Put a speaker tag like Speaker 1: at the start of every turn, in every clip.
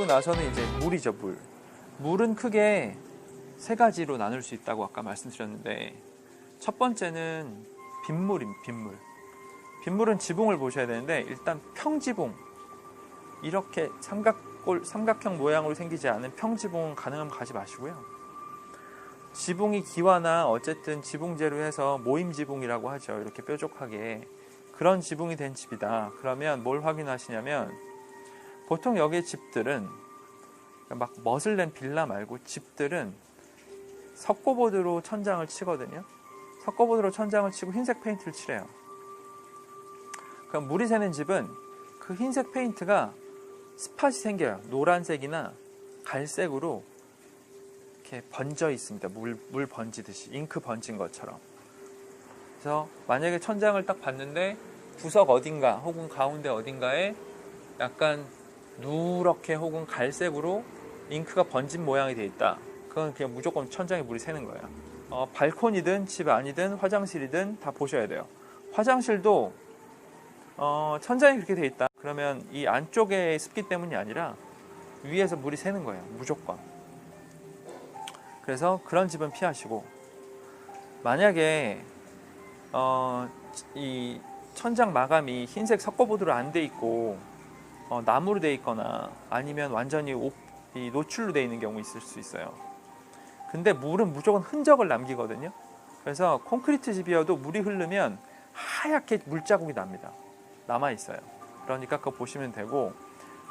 Speaker 1: 마시고 나서는 이제 물이죠, 물. 물은 크게 세 가지로 나눌 수 있다고 아까 말씀드렸는데 첫 번째는 빗물입니다. 빗물. 빗물은 지붕을 보셔야 되는데 일단 평지붕 이렇게 삼각골 삼각형 모양으로 생기지 않은 평지붕은 가능하면 가지 마시고요. 지붕이 기와나 어쨌든 지붕재로 해서 모임 지붕이라고 하죠. 이렇게 뾰족하게 그런 지붕이 된 집이다. 그러면 뭘 확인하시냐면 보통 여기 집들은 막 멋을 낸 빌라 말고 집들은 석고보드로 천장을 치거든요. 석고보드로 천장을 치고 흰색 페인트를 칠해요. 그럼 물이 새는 집은 그 흰색 페인트가 스팟이 생겨요. 노란색이나 갈색으로 이렇게 번져 있습니다. 물, 물 번지듯이. 잉크 번진 것처럼. 그래서 만약에 천장을 딱 봤는데 구석 어딘가 혹은 가운데 어딘가에 약간 누렇게 혹은 갈색으로 잉크가 번진 모양이 돼 있다. 그건 그냥 무조건 천장에 물이 새는 거예요. 어, 발코니든 집 안이든 화장실이든 다 보셔야 돼요. 화장실도 어, 천장이 그렇게 돼 있다. 그러면 이 안쪽의 습기 때문이 아니라 위에서 물이 새는 거예요. 무조건. 그래서 그런 집은 피하시고 만약에 어, 이 천장 마감이 흰색 석고보드로 안 돼 있고 어, 나무로 돼 있거나 아니면 완전히 오- 이 노출로 돼 있는 경우 있을 수 있어요. 근데 물은 무조건 흔적을 남기거든요. 그래서 콘크리트 집이어도 물이 흐르면 하얗게 물자국이 납니다. 남아 있어요. 그러니까 그거 보시면 되고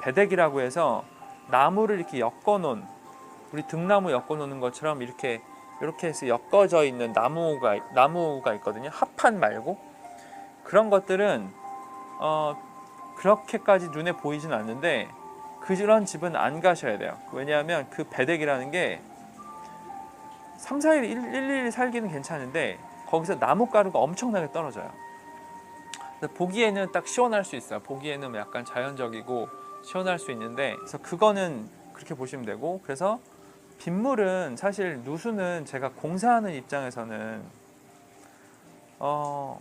Speaker 1: 배대기라고 해서 나무를 이렇게 엮어 놓은 우리 등나무 엮어 놓는 것처럼 이렇게 이렇게 해서 엮어져 있는 나무가 나무가 있거든요. 합판 말고 그런 것들은 어 그렇게까지 눈에 보이진 않는데 그런 집은 안 가셔야 돼요. 왜냐하면 그 배대기라는 게 3, 4일, 1, 1, 1 살기는 괜찮은데 거기서 나뭇가루가 엄청나게 떨어져요. 보기에는 딱 시원할 수 있어요. 보기에는 약간 자연적이고 시원할 수 있는데 그래서 그거는 그렇게 보시면 되고 그래서 빗물은 사실 누수는 제가 공사하는 입장에서는 어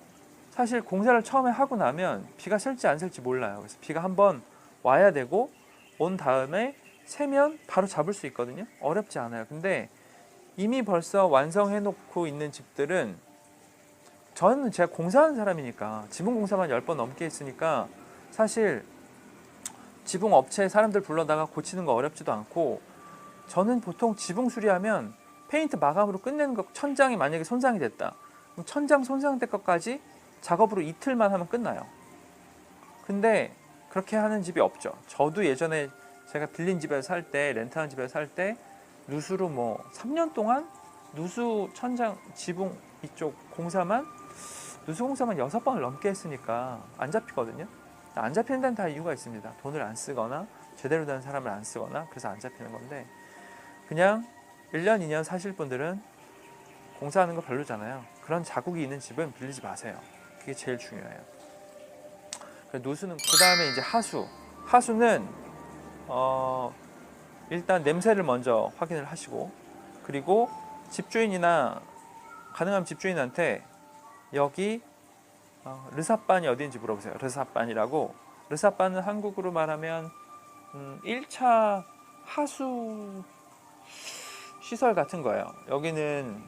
Speaker 1: 사실 공사를 처음에 하고 나면 비가 셀지 안 셀지 몰라요. 그래서 비가 한번 와야 되고 온 다음에 새면 바로 잡을 수 있거든요. 어렵지 않아요. 근데 이미 벌써 완성해 놓고 있는 집들은 저는 제가 공사하는 사람이니까 지붕 공사만 10번 넘게 했으니까 사실 지붕 업체 사람들 불러다가 고치는 거 어렵지도 않고 저는 보통 지붕 수리하면 페인트 마감으로 끝내는 거 천장이 만약에 손상이 됐다. 그럼 천장 손상될 것까지 작업으로 이틀만 하면 끝나요. 근데 그렇게 하는 집이 없죠. 저도 예전에 제가 빌린 집에서 살 때, 렌트한 집에서 살 때 누수로 뭐 3년 동안 누수 천장 지붕 이쪽 공사만 누수 공사만 여섯 번을 넘게 했으니까 안 잡히거든요. 안 잡히는 데는 다 이유가 있습니다. 돈을 안 쓰거나 제대로 된 사람을 안 쓰거나 그래서 안 잡히는 건데 그냥 1년, 2년 사실 분들은 공사하는 거 별로잖아요. 그런 자국이 있는 집은 빌리지 마세요. 그게 제일 중요해요. 그래서 누수는 그 다음에 이제 하수. 하수는 어, 일단 냄새를 먼저 확인을 하시고 그리고 집주인이나 가능하면 집주인한테 여기 어, 르사반이 어디인지 물어보세요. 르사반이라고 르사반은 한국으로 말하면 음, 1차 하수 시설 같은 거예요. 여기는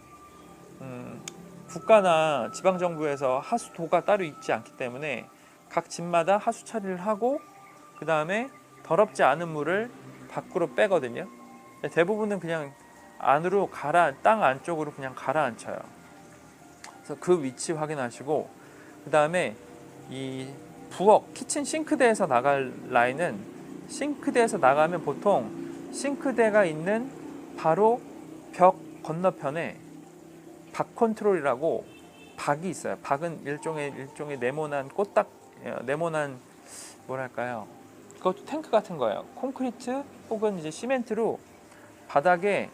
Speaker 1: 음, 국가나 지방 정부에서 하수도가 따로 있지 않기 때문에 각 집마다 하수 처리를 하고 그 다음에 더럽지 않은 물을 밖으로 빼거든요. 대부분은 그냥 안으로 가라 땅 안쪽으로 그냥 가라앉혀요. 그래서 그 위치 확인하시고 그 다음에 이 부엌 키친 싱크대에서 나갈 라인은 싱크대에서 나가면 보통 싱크대가 있는 바로 벽 건너편에 박 컨트롤이라고 박이 있어요. 박은 일종의 일종의 네모난 꽃딱 어, 네모난 뭐랄까요? 그것도 탱크 같은 거예요. 콘크리트 혹은 이제 시멘트로 바닥에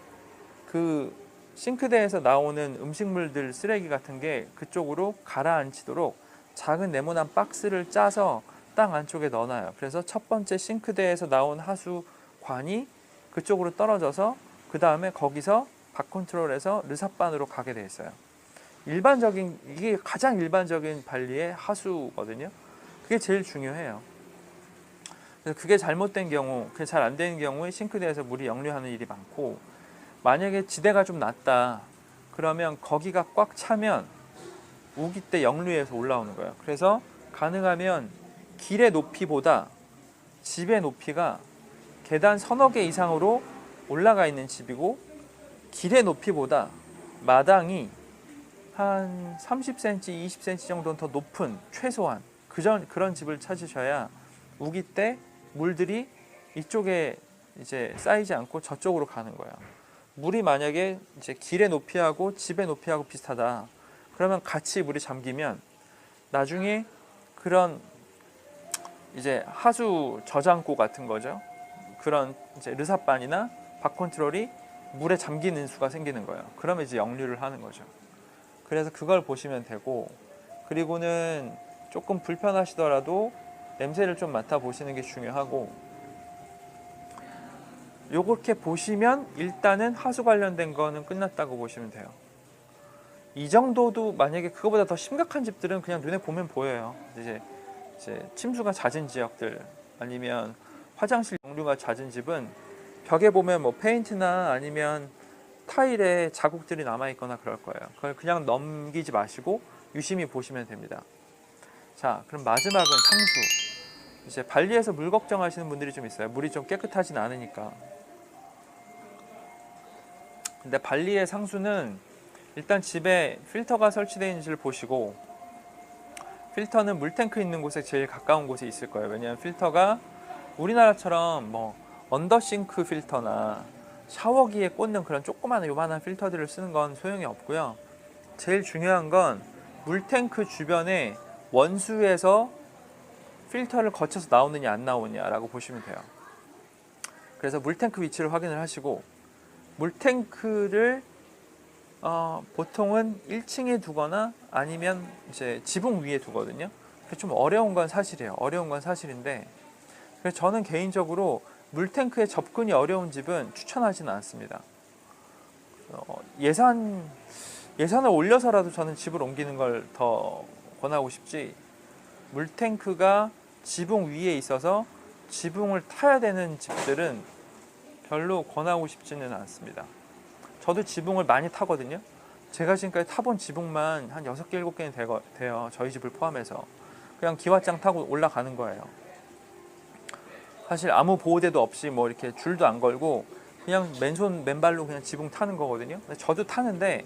Speaker 1: 그 싱크대에서 나오는 음식물들 쓰레기 같은 게 그쪽으로 가라앉히도록 작은 네모난 박스를 짜서 땅 안쪽에 넣어놔요. 그래서 첫 번째 싱크대에서 나온 하수관이 그쪽으로 떨어져서 그 다음에 거기서 박 컨트롤에서 르사반으로 가게 돼 있어요. 일반적인 이게 가장 일반적인 관리의 하수거든요. 그게 제일 중요해요. 그래서 그게 잘못된 경우, 그게 잘 안 되는 경우에 싱크대에서 물이 역류하는 일이 많고 만약에 지대가 좀 낮다 그러면 거기가 꽉 차면 우기 때 역류해서 올라오는 거예요. 그래서 가능하면 길의 높이보다 집의 높이가 계단 서너 개 이상으로 올라가 있는 집이고 길의 높이보다 마당이 한 30cm, 20cm 정도는 더 높은 최소한 그전 그런 집을 찾으셔야 우기 때 물들이 이쪽에 이제 쌓이지 않고 저쪽으로 가는 거예요. 물이 만약에 이제 길의 높이하고 집의 높이하고 비슷하다. 그러면 같이 물이 잠기면 나중에 그런 이제 하수 저장고 같은 거죠. 그런 이제 르사반이나 바컨트롤이 물에 잠기는 수가 생기는 거예요. 그러면 이제 역류를 하는 거죠. 그래서 그걸 보시면 되고 그리고는 조금 불편하시더라도 냄새를 좀 맡아 보시는 게 중요하고 요렇게 보시면 일단은 하수 관련된 거는 끝났다고 보시면 돼요. 이 정도도 만약에 그거보다 더 심각한 집들은 그냥 눈에 보면 보여요. 이제 이제 침수가 잦은 지역들 아니면 화장실 용류가 잦은 집은 벽에 보면 뭐 페인트나 아니면 타일에 자국들이 남아 있거나 그럴 거예요. 그걸 그냥 넘기지 마시고 유심히 보시면 됩니다. 자, 그럼 마지막은 상수. 이제 발리에서 물 걱정하시는 분들이 좀 있어요. 물이 좀 깨끗하진 않으니까. 근데 발리의 상수는 일단 집에 필터가 설치되어 있는지를 보시고 필터는 물탱크 있는 곳에 제일 가까운 곳에 있을 거예요. 왜냐하면 필터가 우리나라처럼 뭐 언더싱크 필터나 샤워기에 꽂는 그런 조그마한 요만한 필터들을 쓰는 건 소용이 없고요. 제일 중요한 건 물탱크 주변에 원수에서 필터를 거쳐서 나오느냐 안 나오느냐라고 보시면 돼요. 그래서 물탱크 위치를 확인을 하시고 물탱크를 어, 보통은 1층에 두거나 아니면 이제 지붕 위에 두거든요. 좀 어려운 건 사실이에요. 어려운 건 사실인데 그래서 저는 개인적으로 물탱크에 접근이 어려운 집은 추천하지는 않습니다. 어, 예산 예산을 올려서라도 저는 집을 옮기는 걸 더 권하고 싶지 물탱크가 지붕 위에 있어서 지붕을 타야 되는 집들은 별로 권하고 싶지는 않습니다. 저도 지붕을 많이 타거든요. 제가 지금까지 타본 지붕만 한 6개, 7개는 되거, 돼요. 저희 집을 포함해서. 그냥 기왓장 타고 올라가는 거예요. 사실 아무 보호대도 없이 뭐 이렇게 줄도 안 걸고 그냥 맨손 맨발로 그냥 지붕 타는 거거든요. 저도 타는데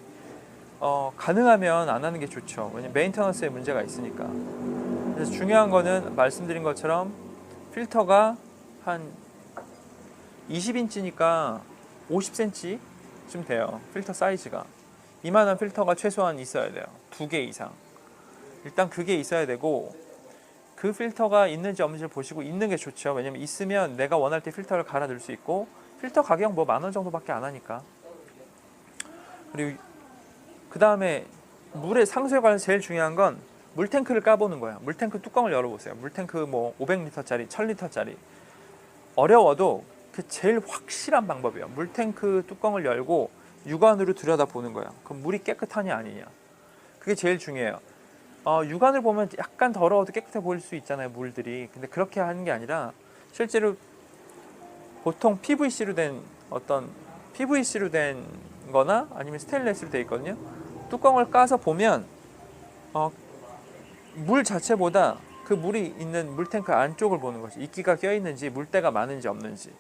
Speaker 1: 어, 가능하면 안 하는 게 좋죠. 왜냐면 메인터넌스에 문제가 있으니까. 그래서 중요한 거는 말씀드린 것처럼 필터가 한 20인치니까 50cm쯤 돼요. 필터 사이즈가. 이만한 필터가 최소한 있어야 돼요. 두 개 이상. 일단 그게 있어야 되고 그 필터가 있는지 없는지 보시고 있는 게 좋죠. 왜냐면 있으면 내가 원할 때 필터를 갈아 넣을 수 있고 필터 가격 뭐 만 원 정도밖에 안 하니까. 그리고 그 다음에 물의 상수에 관해서 제일 중요한 건 물탱크를 까보는 거예요. 물탱크 뚜껑을 열어보세요. 물탱크 뭐 500리터짜리, 1000리터짜리 어려워도 그 제일 확실한 방법이에요. 물탱크 뚜껑을 열고 육안으로 들여다 보는 거예요. 그럼 물이 깨끗하냐 아니냐. 그게 제일 중요해요. 어, 육안을 보면 약간 더러워도 깨끗해 보일 수 있잖아요, 물들이. 근데 그렇게 하는 게 아니라 실제로 보통 PVC로 된 어떤 PVC로 된 거나 아니면 스테인레스로 돼 있거든요. 뚜껑을 까서 보면 어, 물 자체보다 그 물이 있는 물탱크 안쪽을 보는 거죠. 이끼가 껴 있는지 물때가 많은지 없는지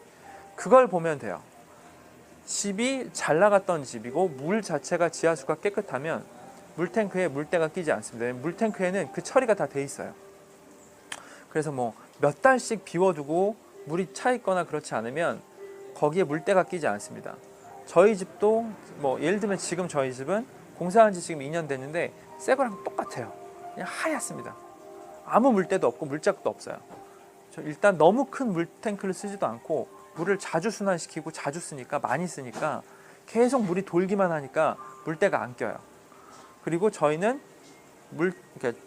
Speaker 1: 그걸 보면 돼요. 집이 잘 나갔던 집이고 물 자체가 지하수가 깨끗하면 물탱크에 물때가 끼지 않습니다. 물탱크에는 그 처리가 다 돼 있어요. 그래서 뭐 몇 달씩 비워두고 물이 차 있거나 그렇지 않으면 거기에 물때가 끼지 않습니다. 저희 집도 뭐 예를 들면 지금 저희 집은 공사한 지 지금 2년 됐는데 새 거랑 똑같아요. 그냥 하얗습니다. 아무 물때도 없고 물자국도 없어요. 저 일단 너무 큰 물탱크를 쓰지도 않고 물을 자주 순환시키고 자주 쓰니까 많이 쓰니까 계속 물이 돌기만 하니까 물때가 안 껴요. 그리고 저희는 물 그러니까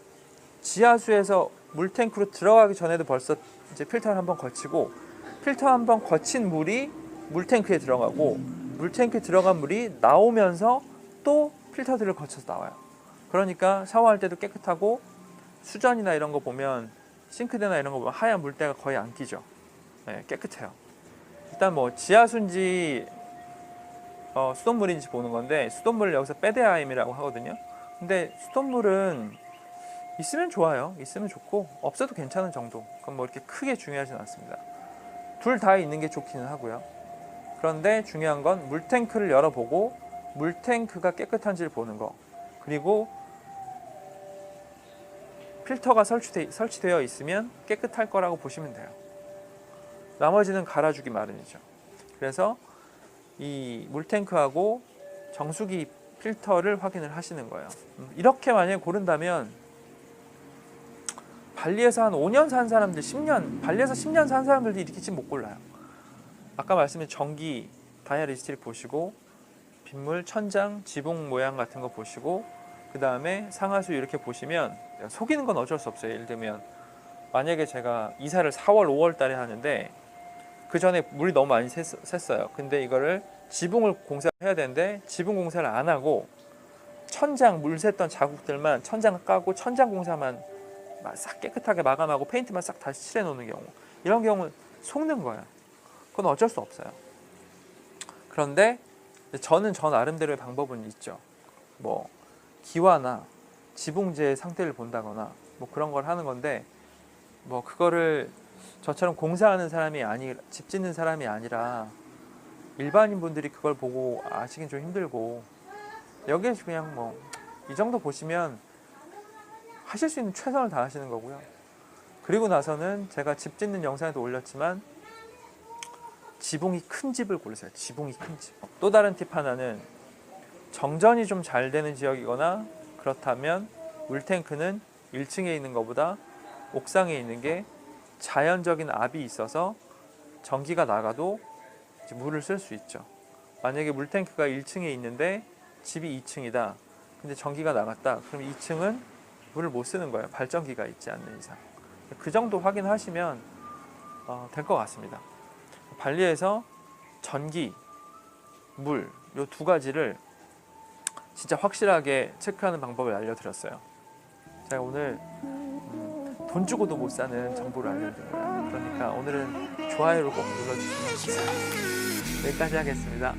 Speaker 1: 지하수에서 물탱크로 들어가기 전에도 벌써 이제 필터를 한번 거치고 필터 한번 거친 물이 물탱크에 들어가고 물탱크에 들어간 물이 나오면서 또 필터들을 거쳐서 나와요. 그러니까 샤워할 때도 깨끗하고 수전이나 이런 거 보면 싱크대나 이런 거 보면 하얀 물때가 거의 안 끼죠. 네, 깨끗해요. 일단 뭐 지하수인지 어, 수돗물인지 보는 건데 수돗물을 여기서 빼대아임이라고 하거든요. 근데 수돗물은 있으면 좋아요. 있으면 좋고 없어도 괜찮은 정도. 그건 뭐 이렇게 크게 중요하진 않습니다. 둘 다 있는 게 좋기는 하고요. 그런데 중요한 건 물탱크를 열어보고 물탱크가 깨끗한지를 보는 거. 그리고 필터가 설치되, 설치되어 있으면 깨끗할 거라고 보시면 돼요. 나머지는 갈아주기 마련이죠. 그래서 이 물탱크하고 정수기 필터를 확인을 하시는 거예요. 음, 이렇게 만약에 고른다면 발리에서 한 5년 산 사람들, 10년, 발리에서 10년 산 사람들도 이렇게 지금 못 골라요. 아까 말씀드린 전기 다이아 리스트릭 보시고 빗물, 천장, 지붕 모양 같은 거 보시고 그 다음에 상하수 이렇게 보시면 속이는 건 어쩔 수 없어요. 예를 들면 만약에 제가 이사를 4월, 5월 달에 하는데 그 전에 물이 너무 많이 샜, 샜어요. 근데 이거를 지붕을 공사를 해야 되는데 지붕 공사를 안 하고 천장 물 샜던 자국들만 천장 까고 천장 공사만 막싹 깨끗하게 마감하고 페인트만 싹 다시 칠해 놓는 경우 이런 경우는 속는 거예요. 그건 어쩔 수 없어요. 그런데 저는 저 나름대로의 방법은 있죠. 뭐 기와나 지붕재 상태를 본다거나 뭐 그런 걸 하는 건데 뭐 그거를 저처럼 공사하는 사람이 아니 집 짓는 사람이 아니라 일반인 분들이 그걸 보고 아시긴 좀 힘들고 여기에 그냥 뭐 이 정도 보시면 하실 수 있는 최선을 다하시는 거고요. 그리고 나서는 제가 집 짓는 영상에도 올렸지만 지붕이 큰 집을 고르세요. 지붕이 큰 집. 또 다른 팁 하나는 정전이 좀 잘 되는 지역이거나 그렇다면 물탱크는 1층에 있는 것보다 옥상에 있는 게 자연적인 압이 있어서 전기가 나가도 물을 쓸 수 있죠. 만약에 물탱크가 1층에 있는데 집이 2층이다. 근데 전기가 나갔다. 그럼 2층은 물을 못 쓰는 거예요. 발전기가 있지 않는 이상. 그 정도 확인하시면 어, 될 것 같습니다. 발리에서 전기, 물, 요두 가지를 진짜 확실하게 체크하는 방법을 알려드렸어요. 제가 오늘 음, 돈 주고도 못 사는 정보를 알려드려요. 그러니까 오늘은 좋아요를 꼭 눌러주시면 감사합니다. 여기까지 하겠습니다.